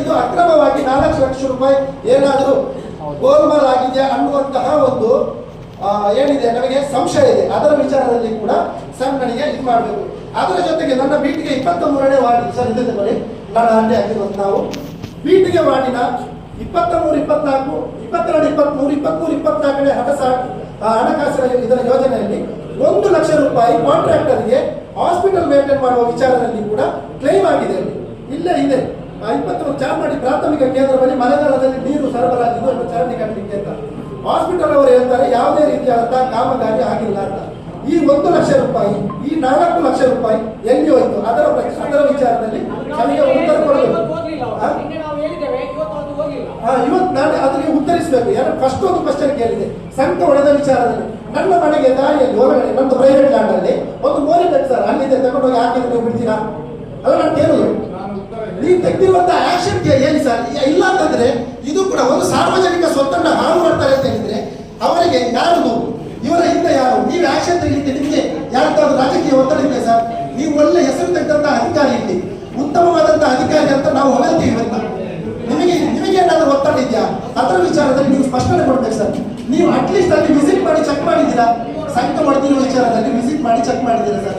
ಇದು ಅಕ್ರಮವಾಗಿ ನಾಲ್ಕು ಲಕ್ಷ ರೂಪಾಯಿ ಏನಾದರೂ ಗೋಲ್ಮಾಲ್ ಆಗಿದೆ ಅನ್ನುವಂತಹ ಒಂದು ಏನಿದೆ, ನನಗೆ ಸಂಶಯ ಇದೆ. ಅದರ ವಿಚಾರದಲ್ಲಿ ಕೂಡ ಸರ್ ನನಗೆ ಇದು ಮಾಡಬೇಕು. ಅದರ ಜೊತೆಗೆ ನನ್ನ ಬೀಟಿಗೆ ಇಪ್ಪತ್ತ ಮೂರನೇ ವಾರ್ಡ್ ಸರ್ ಇದೆ ಬರೀ ನಾನು ಅಡ್ಡೆ ಹಾಕಿರೋದು ನಾವು. ಬೀಟಿಗೆ ವಾರ್ಡಿನ ಇಪ್ಪತ್ತ ಮೂರು ಇಪ್ಪತ್ನಾಲ್ಕು, ಇಪ್ಪತ್ತೆರಡು, ಇಪ್ಪತ್ಮೂರು ಇಪ್ಪತ್ಮೂರು, ಇಪ್ಪತ್ನಾಲ್ಕನೇ ಹಣಸ ಹಣಕಾಸಿನ ಇದರ ಯೋಜನೆಯಲ್ಲಿ ಒಂದು ಲಕ್ಷ ರೂಪಾಯಿ ಕಾಂಟ್ರಾಕ್ಟರ್ಗೆ ಹಾಸ್ಪಿಟಲ್ ಮೇಂಟೈನ್ ಮಾಡುವ ವಿಚಾರದಲ್ಲಿ ಕೂಡ ಕ್ಲೈಮ್ ಆಗಿದೆ. ಇಲ್ಲೇ ಇದೆ. ಇಪ್ಪತ್ತು ಚಾರ್ಮಾಡಿ ಪ್ರಾಥಮಿಕ ಕೇಂದ್ರದಲ್ಲಿ ಮಳೆಗಾಲದಲ್ಲಿ ನೀರು ಸರಬರಾಜು ಅಂತ ಚರಂಡಿ ಕಟ್ಟಲಿಕ್ಕೆ ಅಂತ. ಹಾಸ್ಪಿಟಲ್ ಅವರು ಹೇಳ್ತಾರೆ ಯಾವುದೇ ರೀತಿಯಾದಂತಹ ಕಾಮಗಾರಿ ಆಗಿಲ್ಲ ಅಂತ. ಈ ಒಂದು ಲಕ್ಷ ರೂಪಾಯಿ ಈ ನಾಲ್ಕು ಲಕ್ಷ ರೂಪಾಯಿ ಎಲ್ಲಿ ಹೋಯ್ತು? ಅದರ ಅದರ ವಿಚಾರದಲ್ಲಿ ನನಗೆ ಉತ್ತರ ಕೊಡಬೇಕು. ಇವತ್ತು ನಾನು ಅದಕ್ಕೆ ಉತ್ತರಿಸಬೇಕು. ಯಾರು ಫಸ್ಟ್ ಒಂದು ಕ್ವಶನ್ ಕೇಳಿದೆ. ಸಂಘ ಹೊಡೆದ ವಿಚಾರದಲ್ಲಿ. ನನ್ನ ಮನೆಗೆ ದಾರಿಯಲ್ಲಿ ಹೊರಗಡೆ ನಂದು ಪ್ರೈವೇಟ್ ಲ್ಯಾಂಡ್ ಅಲ್ಲಿ ಒಂದು ಮೋರಿ ಸರ್ ಅಲ್ಲಿದೆ ತಗೊಂಡೋಗಿ ಹಾಕಿದ್ರೆ ನೀವು ಬಿಡ್ತೀರಾ? ಅಲ್ಲ ನಾನು ಕೇಳುದು ನೀವು ತೆಗೆದಿರುವಂತ ಆಕ್ಷನ್ ಏನು ಸರ್? ಇಲ್ಲ ಅಂತಂದ್ರೆ ಇದು ಕೂಡ ಒಂದು ಸಾರ್ವಜನಿಕ ಸ್ವತ್ತನ್ನ ಹಾಳು ಮಾಡ್ತಾರೆ ಅಂತ ಹೇಳಿದ್ರೆ ಅವರಿಗೆ ಯಾರು ನೋವು ಇವರ ಹಿಂದೆ ಯಾರು? ನೀವು ಆಕ್ಷನ್ ತೆಗಿಲಿಕ್ಕೆ ನಿಮಗೆ ಯಾರು ರಾಜಕೀಯ ಒತ್ತಡ ಇದೆ ಸರ್? ನೀವು ಒಳ್ಳೆ ಹೆಸರು ತೆಗೆದಂತ ಅಧಿಕಾರಿ ಇಲ್ಲಿ. ಉತ್ತಮವಾದಂತ ಅಧಿಕಾರಿ ಅಂತ ನಾವು ಹೊಗಳ್ತೀವಿ ಇವತ್ತ. ನಿಮಗೆ ನಿಮಗೆ ಏನಾದರೂ ಒತ್ತಡ ಇದೆಯಾ? ಅದರ ವಿಚಾರದಲ್ಲಿ ನೀವು ಸ್ಪಷ್ಟನೆ ಕೊಡ್ಬೇಕು ಸರ್. ನೀವು ಅಟ್ಲೀಸ್ಟ್ ಅಲ್ಲಿ ವಿಸಿಟ್ ಮಾಡಿ ಚೆಕ್ ಮಾಡಿದ್ದೀರಾ? ಸಂಘ ಹೊಡೆದಿರೋ ವಿಚಾರದಲ್ಲಿ ವಿಸಿಟ್ ಮಾಡಿ ಚೆಕ್ ಮಾಡಿದ್ದೀರಾ ಸರ್?